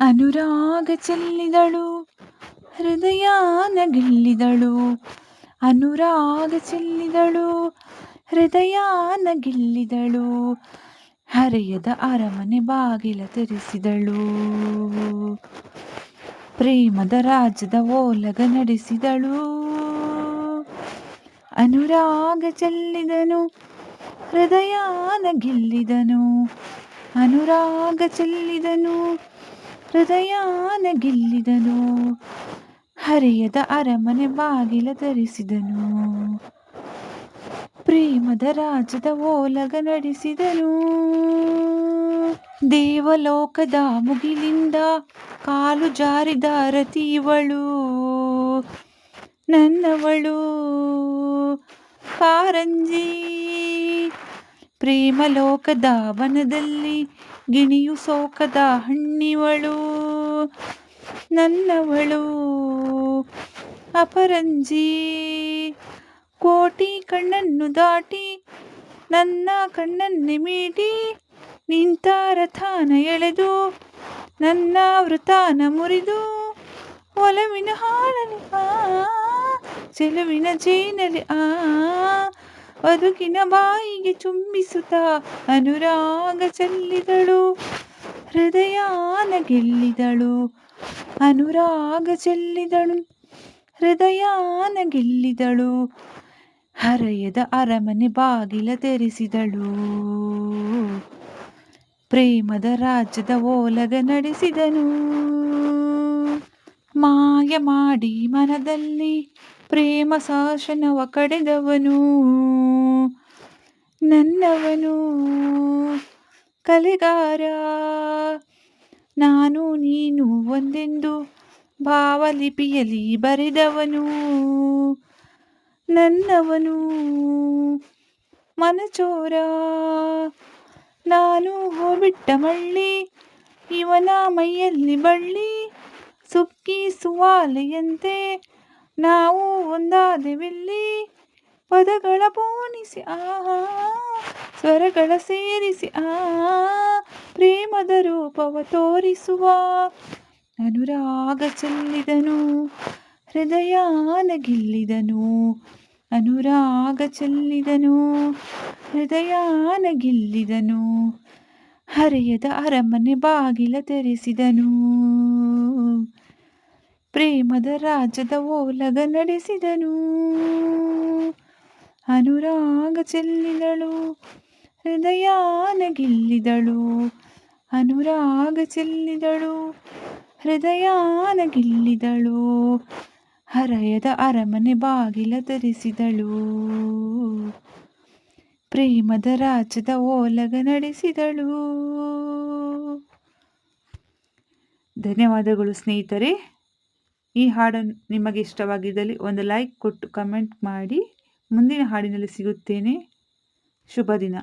ಅನುರಾಗ ಚೆಲ್ಲಿದಳು ಹೃದಯ ನಗಿಲ್ಲಿದಳು ಅನುರಾಗ ಚೆಲ್ಲಿದಳು ಹೃದಯ ನಗಿಲ್ಲಿದಳು ಹರೆಯದ ಅರಮನೆ ಬಾಗಿಲ ತೆರೆಸಿದಳು. ಪ್ರೇಮದ ರಾಜ್ಯದ ಓಲಗ ನಡೆಸಿದಳು. ಅನುರಾಗ ಚೆಲ್ಲಿದನು ಹೃದಯಾನ ಗೆಲ್ಲಿದನು ಅನುರಾಗ ಚೆಲ್ಲಿದನು ಹೃದಯಾನ ಗೆಲ್ಲಿದನು. ಹರೆಯದ ಅರಮನೆ ಬಾಗಿಲ ಧರಿಸಿದನು. ಪ್ರೇಮದ ರಾಜದ ಓಲಗ ನಡೆಸಿದನು. ದೇವಲೋಕದ ಮುಗಿಲಿಂದ ಕಾಲು ಜಾರಿದ ರತಿವಳು ನನ್ನವಳು. ಕಾರಂಜಿ. ಪ್ರೇಮಲೋಕದ ವನದಲ್ಲಿ ಗಿಣಿಯು ಸೋಕದ ಹಣ್ಣಿವಳು, ನನ್ನವಳು. ಅಪರಂಜಿ, ಕೋಟಿ ಕಣ್ಣನ್ನು ದಾಟಿ, ನನ್ನ ಕಣ್ಣನ್ನೆ ಮೀಟಿ, ನಿಂತ ರಥಾನ ಎಳೆದು, ನನ್ನ ವೃತಾನ ಮುರಿದು, ಒಲವಿನ ಹಾಳಲಿ ಆ, ಚೆಲುವಿನ ಜೇನಲಿ ಆ ಬದುಕಿನ ಬಾಯಿಗೆ ಚುಂಬಿಸುತ್ತ ಅನುರಾಗ ಚೆಲ್ಲಿದಳು. ಹೃದಯಾನ ಗೆಲ್ಲಿದಳು. ಅನುರಾಗ ಚೆಲ್ಲಿದಳು. ಹೃದಯಾನ ಗೆಲ್ಲಿದಳು. ಹರೆಯದ ಅರಮನೆ ಬಾಗಿಲ ತೆರೆಸಿದಳು. ಪ್ರೇಮದ ರಾಜ್ಯದ ಓಲಗ ನಡೆಸಿದನು. ಮಾಯ ಮಾಡಿ ಮನದಲ್ಲಿ ಪ್ರೇಮ ಶಾಸನವ ಕಡೆದವನು. ನನ್ನವನು ಕಲೆಗಾರ. ನಾನು ನೀನು ಒಂದೆಂದು ಭಾವಲಿಪಿಯಲ್ಲಿ ಬರೆದವನು. ನನ್ನವನು ಮನಚೋರ. ನಾನು ಹೋಬಿಟ್ಟ ಮಳ್ಳಿ, ಇವನ ಮೈಯಲ್ಲಿ ಬಳ್ಳಿ. ಸುಕ್ಕಿ ಸುವಾಲೆಯಂತೆ ನಾವು ಒಂದಾದೆವಿಲ್ಲಿ ಪದಗಳ ಪೋಣಿಸಿ ಆ, ಸ್ವರಗಳ ಸೇರಿಸಿ ಆ, ಪ್ರೇಮದ ರೂಪವ ತೋರಿಸುವ ಅನುರಾಗ ಚೆಲ್ಲಿದನು ಹೃದಯಾನ ಗಿಲ್ಲಿದನು ಅನುರಾಗ ಚೆಲ್ಲಿದನು ಹೃದಯಾನ ಗಿಲ್ಲಿದನು ಹರೆಯದ ಅರಮನೆ ಬಾಗಿಲ ತೆರೆಸಿದನು. ಪ್ರೇಮದ ರಾಜದ ಓಲಗ ನಡೆಸಿದನು. ಅನುರಾಗ ಚೆಲ್ಲಿದಳು, ಹೃದಯಾನ ಗಿಲ್ಲಿದಳು. ಅನುರಾಗ ಚೆಲ್ಲಿದಳು, ಹೃದಯಾನ ಹರಯದ ಹರೆಯದ ಅರಮನೆ ಬಾಗಿಲ ಧರಿಸಿದಳು ಪ್ರೇಮದ ರಾಜದ ಓಲಗ ನಡೆಸಿದಳು. ಧನ್ಯವಾದಗಳು ಸ್ನೇಹಿತರೆ. ಈ ಹಾಡು ನಿಮಗೆ ಇಷ್ಟವಾಗಿದ್ದಲ್ಲಿ ಒಂದು ಲೈಕ್ ಕೊಟ್ಟು ಕಮೆಂಟ್ ಮಾಡಿ. ಮುಂದಿನ ಹಾಡಿನಲ್ಲಿ ಸಿಗುತ್ತೇನೆ. ಶುಭ ದಿನ